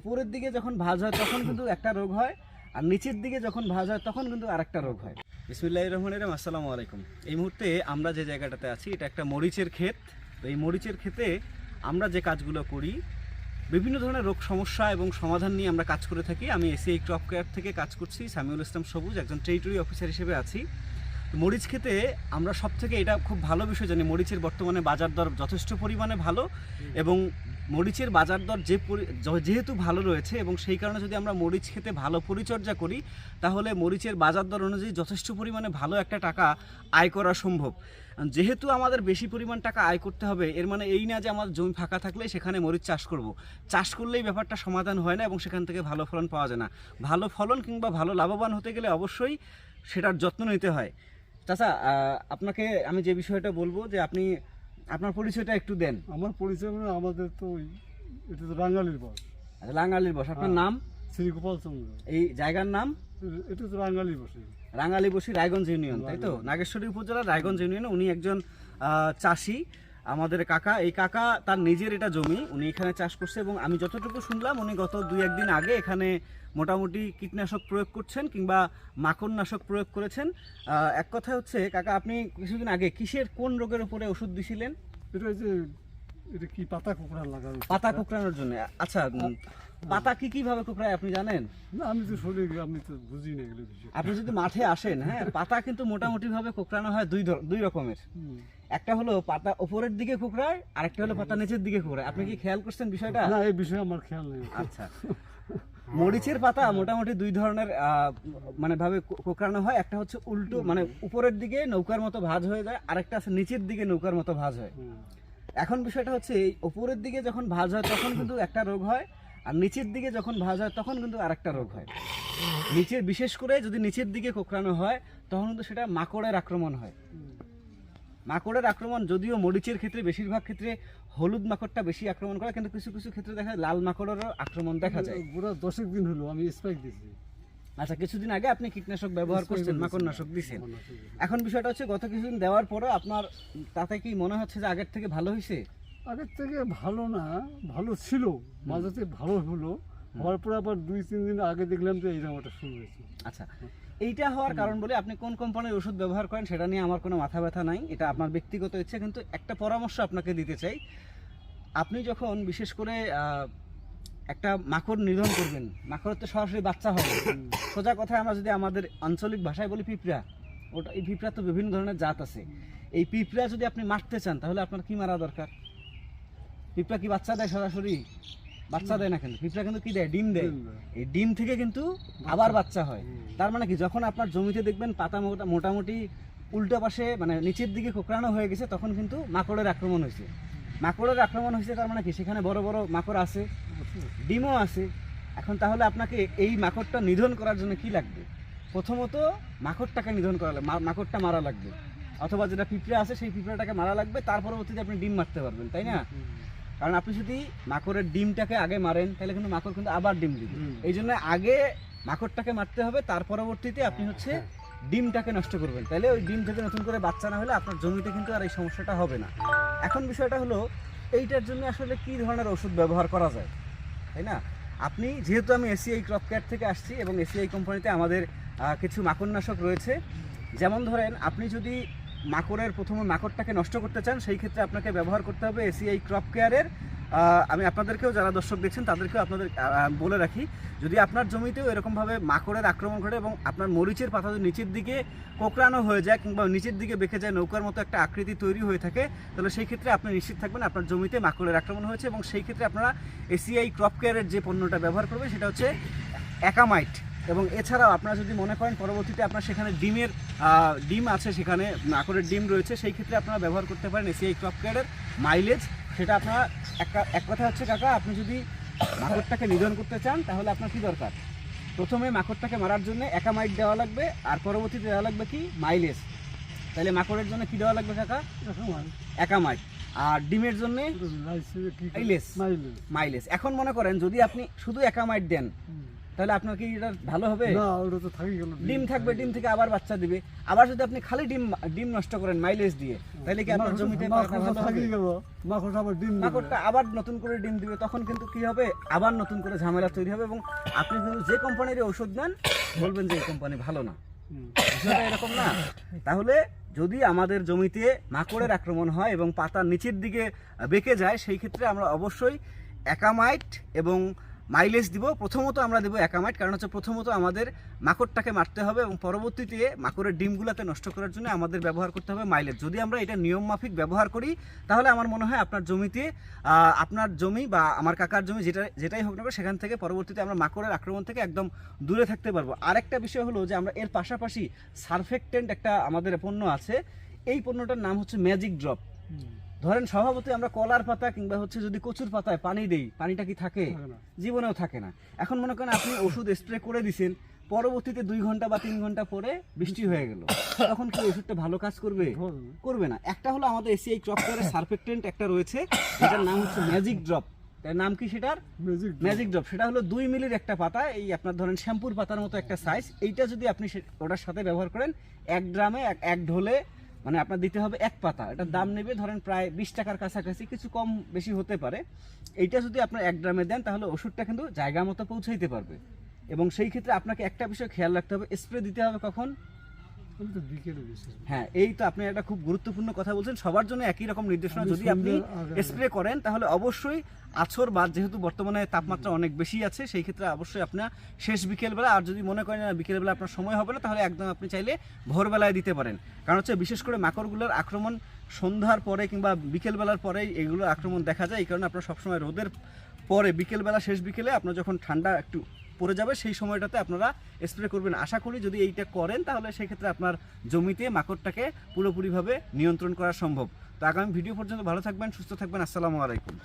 উপরের দিকে যখন ভাঁজ হয়, তখন কিন্তু একটা রোগ হয়, আর নিচের দিকে যখন ভাজ হয়, তখন কিন্তু আরেকটা রোগ হয়। বিসমুল্লাহ রহমান রহিম, আসসালামু আলাইকুম। এই মুহূর্তে আমরা যে জায়গাটাতে আছি, এটা একটা মরিচের ক্ষেত। তো এই মরিচের ক্ষেতে আমরা যে কাজগুলো করি, বিভিন্ন ধরনের রোগ সমস্যা এবং সমাধান নিয়ে আমরা কাজ করে থাকি। আমি এসিআই ক্রপ কেয়ার থেকে কাজ করছি, সামিউল ইসলাম সবুজ, একজন টেরিটরি অফিসার হিসেবে আছি। মরিচ খেতে আমরা সব থেকে এটা খুব ভালো বিষয় জানি, মরিচের বর্তমানে বাজার দর যথেষ্ট পরিমাণে ভালো এবং মরিচের বাজার দর যে যেহেতু ভালো রয়েছে এবং সেই কারণে যদি আমরা মরিচ খেতে ভালো পরিচর্যা করি, তাহলে মরিচের বাজার দর অনুযায়ী যথেষ্ট পরিমাণে ভালো একটা টাকা আয় করা সম্ভব। যেহেতু আমাদের বেশি পরিমাণ টাকা আয় করতে হবে, এর মানে এই না যে আমাদের জমি ফাঁকা থাকলে সেখানে মরিচ চাষ করব। চাষ করলেই ব্যাপারটা সমাধান হয় না এবং সেখান থেকে ভালো ফলন পাওয়া যায় না। ভালো ফলন কিংবা ভালো লাভবান হতে গেলে অবশ্যই সেটার যত্ন নিতে হয়। চাচা আপনাকে আমি যে বিষয়টা বলব যে আপনি আপনার পরিচয়টা একটু দেন। আমার পরিচয় মানে আমাদের তো ওই এটা তো বাঙালির বস। আচ্ছা, লাঙ্গালির বস। আপনার হ্যাঁ। নাম? শ্রী গোপাল চন্দ্র। এই জায়গার নাম? এটা তো বাঙালি বসে। রাঙ্গালি বসি রায়গঞ্জ ইউনিয়ন তাই তো? নাগেশ্বরী উপজেলার রায়গঞ্জ ইউনিয়নে উনি একজন আহ, চাষি আমাদের কাকা। এই কাকা তার নিজের এটা জমি উনি এখানে চাষ করছে এবং আমি যতটুকু শুনলাম উনি গত দুই একদিন আগে এখানে মোটামুটি কীটনাশক প্রয়োগ করছেন কিংবা মাকড়নাশক প্রয়োগ করেছেন। এক কথা হচ্ছে কাকা আপনি কিছুদিন আগে কিসের কোন রোগের উপরে ওষুধ দিছিলেন? এটা যে এটা কি পাতা কুকুরা লাগানো পাতা কোঁকড়ানোর জন্য। আচ্ছা পাতা কি কীভাবে কোঁকড়ায় আপনি জানেন? না আমি তো শুনি আমি তো বুঝি না এগুলো আপনি যদি মাঠে আসেন হ্যাঁ পাতা কিন্তু মোটামুটি ভাবে কোঁকড়ানো হয় দুই ধর- দুই রকমের। একটা হলো পাতা উপরের দিকে কুকড়ায় আরেকটা হলো পাতা নিচের দিকে কুকড়ায় আপনি কি খেয়াল করছেন বিষয়টা? না এই বিষয়ে আমার খেয়াল নেই। আচ্ছা। মরিচের পাতা মোটামুটি দুই ধরনের মানে ভাবে কোঁকড়ানো হয়। একটা হচ্ছে উল্টো মানে উপরের দিকে নৌকার মতো ভাঁজ হয়ে যায় আরেকটা আছে নিচের দিকে নৌকার মতো ভাঁজ হয়। এখন বিষয়টা হচ্ছে এই উপরের দিকে যখন ভাঁজ হয় তখন কিন্তু একটা রোগ হয় আর নিচের দিকে যখন ভাঁজ হয় তখন কিন্তু আরেকটা রোগ হয়। নিচের বিশেষ করে যদি নিচের দিকে কোঁকড়ানো হয় তখন কিন্তু সেটা মাকড়ের আক্রমণ হয়। মাকড়ের আক্রমণ যদিও মরিচের ক্ষেত্রে বেশিরভাগ ক্ষেত্রে হলুদ মাকড়টা বেশি আক্রমণ করে কিন্তু কিছু কিছু ক্ষেত্রে দেখা যায় লাল মাকড়েরও আক্রমণ দেখা যায়। পুরো দশেক দিন হলো আমি স্পাইক দিছি। আচ্ছা কিছুদিন আগে আপনি কীটনাশক ব্যবহার করছেন করেছি। মাকড়নাশক মাকড়নাশক দিছি। এখন বিষয়টা হচ্ছে গত কিছুদিন দেওয়ার পরে আপনার তাতে কি মনে হচ্ছে যে আগের থেকে ভালো হয়েছে আগের থেকে ভালো না ভালো ছিল মাঝাতে ভালো হলো। হওয়ার পর আবার দুই তিন দিন আগে দেখলাম যে এইরকম একটা শুরু হয়েছে। আচ্ছা এইটা হওয়ার কারণ বলে আপনি কোন কোম্পানির ওষুধ ব্যবহার করেন সেটা নিয়ে আমার কোনো মাথা ব্যথা নাই। এটা আপনার ব্যক্তিগত ইচ্ছা কিন্তু একটা পরামর্শ আপনাকে দিতে চাই। আপনি যখন বিশেষ করে একটা মাকড় নিধন করবেন মাকড়ের তো সরাসরি বাচ্চা হবে। সোজা কথায় আমরা যদি আমাদের আঞ্চলিক ভাষায় বলি পিঁপড়া ওটা এই পিঁপড়া তো বিভিন্ন ধরনের জাত আছে। এই পিঁপড়া যদি আপনি মারতে চান তাহলে আপনার কি মারা দরকার? পিঁপড়া কি বাচ্চা দেয় সরাসরি? বাচ্চা দেয় না কিন্তু পিঁপড়া কিন্তু কি দেয়? ডিম দেয়। এই ডিম থেকে কিন্তু আবার বাচ্চা হয়। তার মানে কি যখন আপনার জমিতে দেখবেন পাতা মোটামুটি উল্টো পাশে মানে নিচের দিকে কোঁকড়ানো হয়ে গেছে তখন কিন্তু মাকড়ের আক্রমণ হয়েছে। মাকড়ের আক্রমণ হয়েছে তার মানে কি সেখানে বড় বড় মাকড় আছে ডিমও আছে। এখন তাহলে আপনাকে এই মাকড়টা নিধন করার জন্য কি লাগবে? প্রথমত মাকড়টাকে নিধন করা লাগবে মাকড়টা মারা লাগবে। অথবা যেটা পিঁপড়ে আছে সেই পিঁপড়াটাকে মারা লাগবে তার পরবর্তীতে আপনি ডিম মারতে পারবেন তাই না? কারণ আপনি যদি মাকড়ের ডিমটাকে আগে মারেন তাহলে কিন্তু মাকড় কিন্তু আবার ডিম দিবে। এই জন্য আগে মাকড়টাকে মারতে হবে তার পরবর্তীতে আপনি হচ্ছে ডিমটাকে নষ্ট করবেন। তাহলে ওই ডিম থেকে নতুন করে বাচ্চা না হলে আপনার জমিতে কিন্তু আর এই সমস্যাটা হবে না। এখন বিষয়টা হলো এইটার জন্য আসলে কি ধরনের ওষুধ ব্যবহার করা যায়? তাই না? আপনি যেহেতু আমি এসিআই ক্রপ কেয়ার থেকে আসছি এবং এসিআই কোম্পানিতে আমাদের কিছু মাকড়নাশক রয়েছে যেমন ধরেন আপনি যদি মাকড়ের প্রথমে মাকড়টাকে নষ্ট করতে চান সেই ক্ষেত্রে আপনাকে ব্যবহার করতে হবে এসিআই ক্রপ কেয়ারের আমি আপনাদেরকেও যারা দর্শক দেখছেন, তাদেরকেও আপনাদের বলে রাখি, যদি আপনার জমিতেও এরকমভাবে মাকড়ের আক্রমণ ঘটে এবং আপনার মরিচের পাতা যদি নিচের দিকে কোঁকড়ানো হয়ে যায় কিংবা নিচের দিকে বেঁকে যায়, নৌকার মতো একটা আকৃতি তৈরি হয়ে থাকে, তাহলে সেই ক্ষেত্রে আপনি নিশ্চিত থাকবেন আপনার জমিতে মাকড়ের আক্রমণ হয়েছে এবং সেই ক্ষেত্রে আপনারা এসিআই ক্রপ কেয়ারের যে পণ্যটা ব্যবহার করবেন সেটা হচ্ছে অ্যাকামাইট এবং এছাড়াও আপনারা যদি মনে করেন পরবর্তীতে আপনার সেখানে ডিমের ডিম আছে সেখানে মাকড়ের ডিম রয়েছে সেই ক্ষেত্রে আপনারা ব্যবহার করতে পারেন এসিআই ক্রপ কেয়ারের মাইলেজ সেটা আপনারা এক কথা হচ্ছে কাকা আপনি যদি মাকড়টাকে নিধন করতে চান তাহলে আপনার কী দরকার প্রথমে মাকড়টাকে মারার জন্য একামাইট দেওয়া লাগবে আর পরবর্তীতে দেওয়া লাগবে কি মাইলেজ তাহলে মাকড়ের জন্য কি দেওয়া লাগবে কাকা এখন আর একামাইট আর ডিমের জন্য? মাইলেজ। মাইলেজ। এখন মনে করেন যদি আপনি শুধু একা একামাইট দেন। তাহলে আপনার কি এটা ভালো হবে? না ওটা তো থাকি গেল। ডিম থাকবে ডিম থেকে আবার বাচ্চা দিবে। আবার যদি আপনি খালি ডিম ডিম নষ্ট করেন মাইলেজ দিয়ে তাহলে কি আপনার জমিতে পাতা থাকি গেল। মাকড় আবার ডিম। মাকড়টা আবার নতুন করে ডিম দিবে তখন কিন্তু কি হবে? আবার নতুন করে ঝামেলা তৈরি হবে এবং আপনি কিন্তু যে কোম্পানির ওষুধ নেন বলবেন যে এই কোম্পানি ভালো না। বিষয়টা এরকম না। তাহলে যদি আমাদের জমিতে মাকড়ের আক্রমণ হয় এবং পাতার নিচের দিকে বেঁকে যায় সেই ক্ষেত্রে আমরা অবশ্যই অ্যাকামাইট এবং মাইলেজ দিব, প্রথমত আমরা দেবো অ্যাকামাইট কারণ হচ্ছে প্রথমত আমাদের মাকড়টাকে মারতে হবে এবং পরবর্তীতে মাকড়ের ডিমগুলোতে নষ্ট করার জন্য আমাদের ব্যবহার করতে হবে মাইলেজ যদি আমরা এটা নিয়ম মাফিক ব্যবহার করি, তাহলে আমার মনে হয় আপনার জমিতে আপনার জমি বা আমার কাকার জমি যেটা, যেটাই হোক না সেখান থেকে পরবর্তীতে আমরা মাকড়ের আক্রমণ থেকে একদম দূরে থাকতে পারব আরেকটা বিষয় হলো যে আমরা এর পাশাপাশি সারফেক্টেন্ট একটা আমাদের পণ্য আছে, এই পণ্যটার নাম হচ্ছে ম্যাজিক ড্রপ। ধরেন স্বভাবতই আমরা কলার পাতা কিংবা হচ্ছে যদি কচুর পাতায় পানি দেই পানিটা কি থাকে। জীবনেও থাকে না। এখন মনে করেন আপনি ওষুধ স্প্রে করে দিছেন পরবর্তীতে দুই ঘণ্টা বা তিন ঘণ্টা পরে বৃষ্টি হয়ে গেল। তখন কি ওষুধটা ভালো কাজ করবে? করবে না। একটা হলো আমাদের এসিআই ক্রপটারের সারফেক্টেন্ট একটা রয়েছে এটার নাম হচ্ছে ম্যাজিক ড্রপ তার নাম কি সেটার? ম্যাজিক ম্যাজিক ড্রপ সেটা হলো দুই মিলির একটা পাতা এই আপনার ধরেন শ্যাম্পুর পাতার মতো একটা সাইজ এইটা যদি আপনি ওটার সাথে ব্যবহার করেন এক ড্রামে এক ঢোলে মানে আপনার দিতে হবে এক পাতা। এটার দাম নেবে ধরেন প্রায় বিশ টাকার কাছাকাছি কিছু কম বেশি হতে পারে। এইটা যদি আপনার এক ড্রামে দেন তাহলে ওষুধটা কিন্তু জায়গা মতো পৌঁছাইতে পারবে। এবং সেই ক্ষেত্রে আপনাকে একটা বিষয় খেয়াল রাখতে হবে স্প্রে দিতে হবে কখন? হ্যাঁ এই তো আপনি একটা খুব গুরুত্বপূর্ণ কথা বলছেন। সবার জন্য একই রকম নির্দেশনা। যদি আপনি স্প্রে করেন তাহলে অবশ্যই আছর বাদ যেহেতু বর্তমানে তাপমাত্রা অনেক বেশি আছে সেই ক্ষেত্রে অবশ্যই আপনার শেষ বিকেলবেলা আর যদি মনে করেন বিকেলবেলা আপনার সময় হবে না তাহলে একদম আপনি চাইলে ভোরবেলায় দিতে পারেন। কারণ হচ্ছে বিশেষ করে মাকড়গুলোর আক্রমণ সন্ধ্যার পরে কিংবা বিকেলবেলার পরেই এগুলোর আক্রমণ দেখা যায়। এই কারণে আপনার সবসময় রোদের পরে বিকেলবেলা শেষ বিকেলে আপনার যখন ঠান্ডা একটু পড়ে যাবে, সেই সময়টাতে আপনারা স্প্রে করবেন। আশা করি যদি এইটা করেন, তাহলে সেক্ষেত্রে আপনার জমিতে মাকড়টাকে পুরোপুরিভাবে নিয়ন্ত্রণ করা সম্ভব। তো আগামী ভিডিও পর্যন্ত ভালো থাকবেন, সুস্থ থাকবেন, আসসালামু আলাইকুম।